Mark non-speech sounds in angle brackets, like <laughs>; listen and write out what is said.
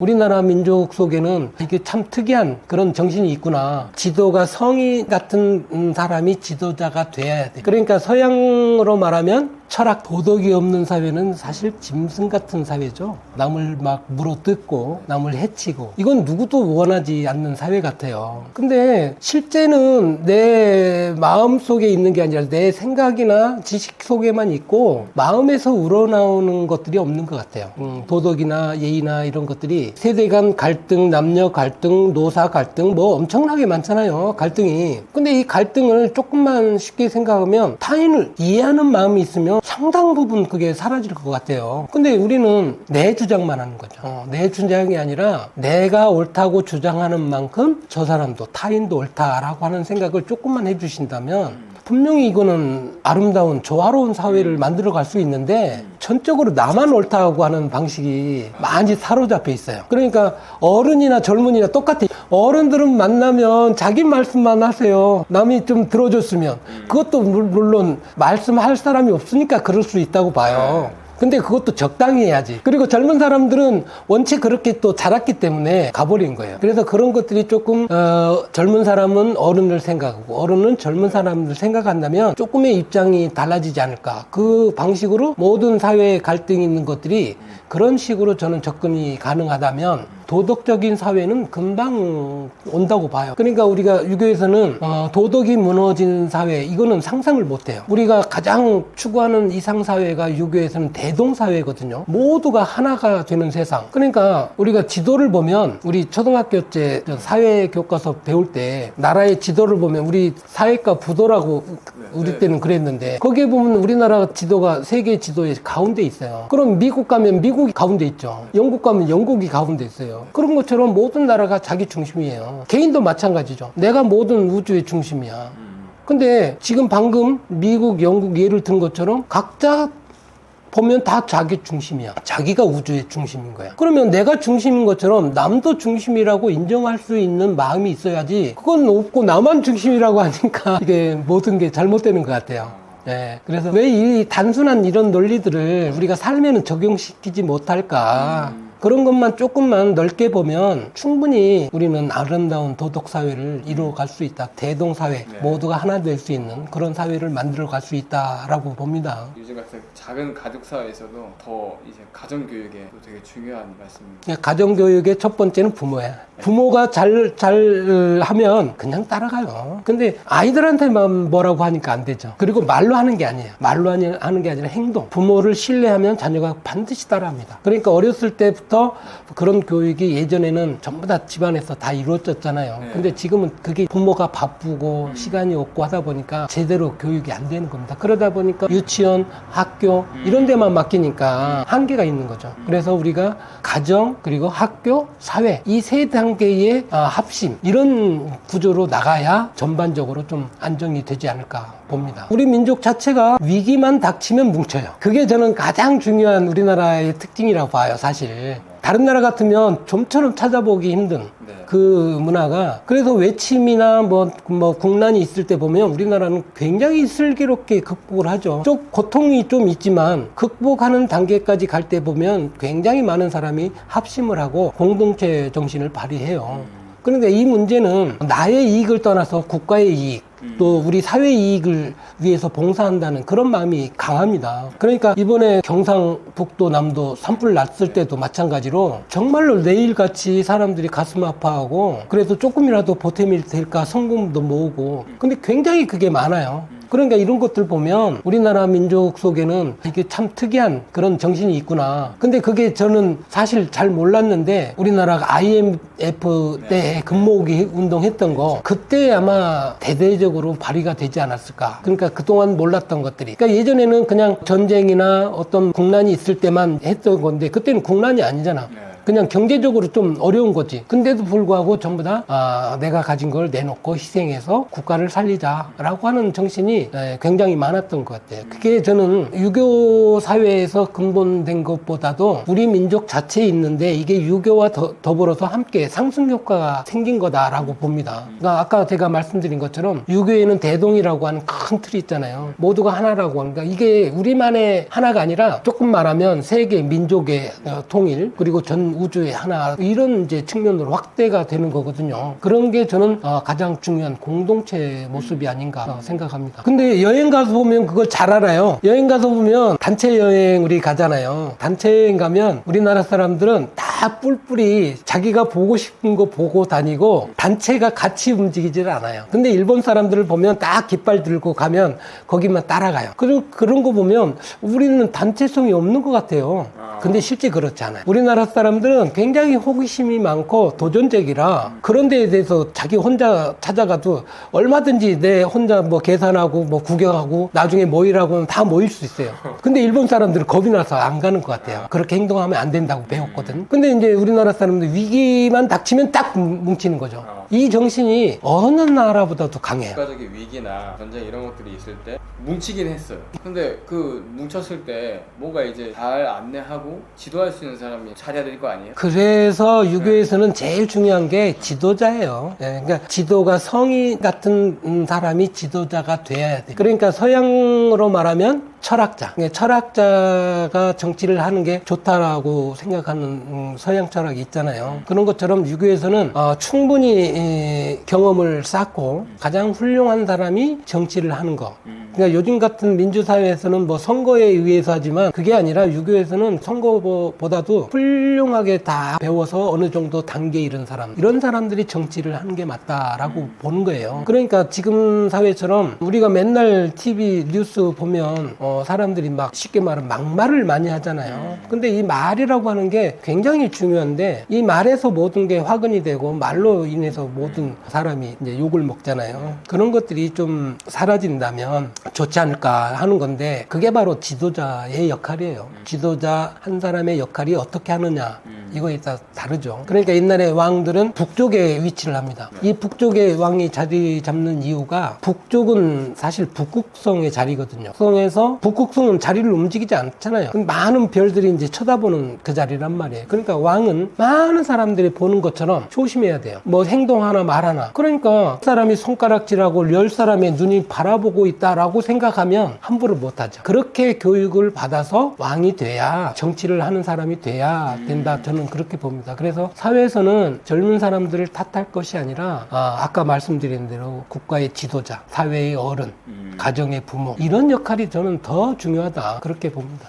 우리나라 민족 속에는 이게 참 특이한 그런 정신이 있구나. 지도가 성의 같은 음, 사람이 지도자가 돼야 돼. 그러니까 서양으로 말하면 철학 도덕이 없는 사회는 사실 짐승 같은 사회죠. 남을 막 물어뜯고 남을 해치고 이건 누구도 원하지 않는 사회 같아요. 근데 실제는 내 마음 속에 있는 게 아니라 내 생각이나 지식 속에만 있고 마음에서 우러나오는 것들이 없는 것 같아요. 음, 도덕이나 예의나 이런 것들이 세대 간 갈등, 남녀 갈등, 노사 갈등 뭐 엄청나게 많잖아요. 갈등이. 근데 이 갈등을 조금만 쉽게 생각하면 타인을 이해하는 마음이 있으면 상당 부분 그게 사라질 것 같아요. 근데 우리는 내 주장만 하는 거죠. 어, 내 주장이 아니라 내가 옳다고 주장하는 만큼 저 사람도 타인도 옳다라고 하는 생각을 조금만 해주신다면 분명히 이거는 아름다운 조화로운 사회를 만들어 갈 수 있는데 전적으로 나만 옳다고 하는 방식이 많이 사로잡혀 있어요. 그러니까 어른이나 젊은이나 똑같아. 어른들은 만나면 자기 말씀만 하세요. 남이 좀 들어줬으면 그것도 물- 물론 말씀할 사람이 없으니까 그럴 수 있다고 봐요. 근데 그것도 적당히 해야지. 그리고 젊은 사람들은 원체 그렇게 또 자랐기 때문에 가버린 거예요. 그래서 그런 것들이 조금 어, 젊은 사람은 어른을 생각하고 어른은 젊은 사람을 생각한다면 조금의 입장이 달라지지 않을까. 그 방식으로 모든 사회에 갈등이 있는 것들이 그런 식으로 저는 접근이 가능하다면 도덕적인 사회는 금방 온다고 봐요. 그러니까 우리가 유교에서는 어, 도덕이 무너진 사회 이거는 상상을 못해요. 우리가 가장 추구하는 이상 사회가 유교에서는 대동 사회거든요. 모두가 하나가 되는 세상. 그러니까 우리가 지도를 보면 우리 초등학교 때 사회 교과서 배울 때 나라의 지도를 보면 우리 사회과 부도라고 우리 때는 그랬는데 거기에 보면 우리나라 지도가 세계 지도의 가운데 있어요. 그럼 미국 가면 미국이 가운데 있죠. 영국 가면 영국이 가운데 있어요. 그런 것처럼 모든 나라가 자기 중심이에요. 개인도 마찬가지죠. 내가 모든 우주의 중심이야. 근데 지금 방금 미국, 영국 예를 든 것처럼 각자 보면 다 자기 중심이야. 자기가 우주의 중심인 거야. 그러면 내가 중심인 것처럼 남도 중심이라고 인정할 수 있는 마음이 있어야지. 그건 없고 나만 중심이라고 하니까 <laughs> 이게 모든 게 잘못되는 것 같아요. 예. 그래서 왜 이 단순한 이런 논리들을 우리가 삶에는 적용시키지 못할까. 그런 것만 조금만 넓게 보면 충분히 우리는 아름다운 도덕 사회를 이루어 갈 수 있다. 대동 사회 모두가 하나 될 수 있는 그런 사회를 만들어 갈 수 있다라고 봅니다. 요즘 같은 작은 가족 사회에서도 더 이제 가정 교육에 또 되게 중요한 말씀입니다. 그냥 가정 교육의 첫 번째는 부모야. 부모가 잘, 잘 하면 그냥 따라가요. 근데 아이들한테만 뭐라고 하니까 안 되죠. 그리고 말로 하는 게 아니에요. 말로 하는 게 아니라 행동. 부모를 신뢰하면 자녀가 반드시 따라합니다. 그러니까 어렸을 때부터 그런 교육이 예전에는 전부 다 집안에서 다 이루어졌잖아요. 네. 근데 지금은 그게 부모가 바쁘고 시간이 없고 하다 보니까 제대로 교육이 안 되는 겁니다. 그러다 보니까 유치원, 학교 이런 데만 맡기니까 한계가 있는 거죠. 그래서 우리가 가정 그리고 학교, 사회 이 세 단계의 아, 합심 이런 구조로 나가야 전반적으로 좀 안정이 되지 않을까 봅니다. 우리 민족 자체가 위기만 닥치면 뭉쳐요. 그게 저는 가장 중요한 우리나라의 특징이라고 봐요, 사실. 다른 나라 같으면 좀처럼 찾아보기 힘든 네. 그 문화가 그래서 외침이나 뭐, 뭐 국난이 있을 때 보면 우리나라는 굉장히 슬기롭게 극복을 하죠. 좀 고통이 좀 있지만 극복하는 단계까지 갈 때 보면 굉장히 많은 사람이 합심을 하고 공동체 정신을 발휘해요. 그런데 이 문제는 나의 이익을 떠나서 국가의 이익 또 우리 사회 이익을 위해서 봉사한다는 그런 마음이 강합니다. 그러니까 이번에 경상북도 남도 산불 났을 때도 마찬가지로 정말로 내일같이 사람들이 가슴 아파하고 그래서 조금이라도 보탬이 될까 성금도 모으고 근데 굉장히 그게 많아요. 그러니까 이런 것들 보면 우리나라 민족 속에는 이게 참 특이한 그런 정신이 있구나. 근데 그게 저는 사실 잘 몰랐는데 우리나라가 IMF 때 금모으기 운동했던 거 그때 아마 대대적으로 발휘가 되지 않았을까. 그러니까 그동안 몰랐던 것들이. 그러니까 예전에는 그냥 전쟁이나 어떤 국난이 있을 때만 했던 건데 그때는 국난이 아니잖아. 네. 그냥 경제적으로 좀 어려운 거지. 근데도 불구하고 전부 다 아, 내가 가진 걸 내놓고 희생해서 국가를 살리자라고 하는 정신이 에, 굉장히 많았던 것 같아요. 그게 저는 유교 사회에서 근본된 것보다도 우리 민족 자체에 있는데 이게 유교와 더, 더불어서 함께 상승 효과가 생긴 거다라고 봅니다. 그러니까 아까 제가 말씀드린 것처럼 유교에는 대동이라고 하는 큰 틀이 있잖아요. 모두가 하나라고 하니까 이게 우리만의 하나가 아니라 조금 말하면 세계 민족의 어, 통일 그리고 전 우주의 하나 이런 이제 측면으로 확대가 되는 거거든요. 그런 게 저는 어, 가장 중요한 공동체 모습이 아닌가 어, 생각합니다. 근데 여행 가서 보면 그걸 잘 알아요. 여행 가서 보면 단체 여행 우리 가잖아요. 단체 여행 가면 우리나라 사람들은 다 뿔뿔이 자기가 보고 싶은 거 보고 다니고 단체가 같이 움직이질 않아요. 근데 일본 사람들을 보면 딱 깃발 들고 가면 거기만 따라가요. 그리고 그런 거 보면 우리는 단체성이 없는 것 같아요. 근데 실제 그렇지 않아요. 우리나라 사람 들은 굉장히 호기심이 많고 도전적이라 그런 데에 대해서 자기 혼자 찾아가도 얼마든지 내 혼자 뭐 계산하고 뭐 구경하고 나중에 모이라고 하면 다 모일 수 있어요. 근데 일본 사람들은 겁이 나서 안 가는 것 같아요. 그렇게 행동하면 안 된다고 배웠거든. 근데 이제 우리나라 사람들 위기만 닥치면 딱 뭉치는 거죠. 이 정신이 어느 나라보다도 강해요. 국가적인 위기나 전쟁 이런 것들이 있을 때 뭉치긴 했어요. 근데 그 뭉쳤을 때 뭔가 이제 잘 안내하고 지도할 수 있는 사람이 자리야 될거 아니에요? 그래서 유교에서는 제일 중요한 게 지도자예요. 예, 그러니까 지도가 성의 같은 음, 사람이 지도자가 돼야 돼. 그러니까 서양으로 말하면 철학자. 그러니까 철학자가 정치를 하는 게 좋다라고 생각하는 음, 서양 철학이 있잖아요. 그런 것처럼 유교에서는 어, 충분히 이, 경험을 쌓고 가장 훌륭한 사람이 정치를 하는 거. 그러니까 요즘 같은 민주사회에서는 뭐 선거에 의해서 하지만 그게 아니라 유교에서는 선거보다도 훌륭하게 다 배워서 어느 정도 단계에 이른 사람 이런 사람들이 정치를 하는 게 맞다라고 보는 거예요. 그러니까 지금 사회처럼 우리가 맨날 TV 뉴스 보면 어, 사람들이 막 쉽게 말하면 막말을 많이 하잖아요. 근데 이 말이라고 하는 게 굉장히 중요한데 이 말에서 모든 게 화근이 되고 말로 인해서 모든 사람이 이제 욕을 먹잖아요. 그런 것들이 좀 사라진다면 좋지 않을까 하는 건데 그게 바로 지도자의 역할이에요. 지도자 한 사람의 역할이 어떻게 하느냐 이거에 따라 다르죠. 그러니까 옛날에 왕들은 북쪽에 위치를 합니다. 이 북쪽에 왕이 자리 잡는 이유가 북쪽은 사실 북극성의 자리거든요. 성에서 북극성은 자리를 움직이지 않잖아요. 많은 별들이 이제 쳐다보는 그 자리란 말이에요. 그러니까 왕은 많은 사람들이 보는 것처럼 조심해야 돼요. 뭐 행동 하나 말 하나. 그러니까 사람이 손가락질하고 열 사람의 눈이 바라보고 있다라고 생각하면 함부로 못하죠. 그렇게 교육을 받아서 왕이 돼야 정치를 하는 사람이 돼야 된다. 저는 그렇게 봅니다. 그래서 사회에서는 젊은 사람들을 탓할 것이 아니라 아, 아까 말씀드린 대로 국가의 지도자, 사회의 어른, 가정의 부모 이런 역할이 저는 더 중요하다 그렇게 봅니다.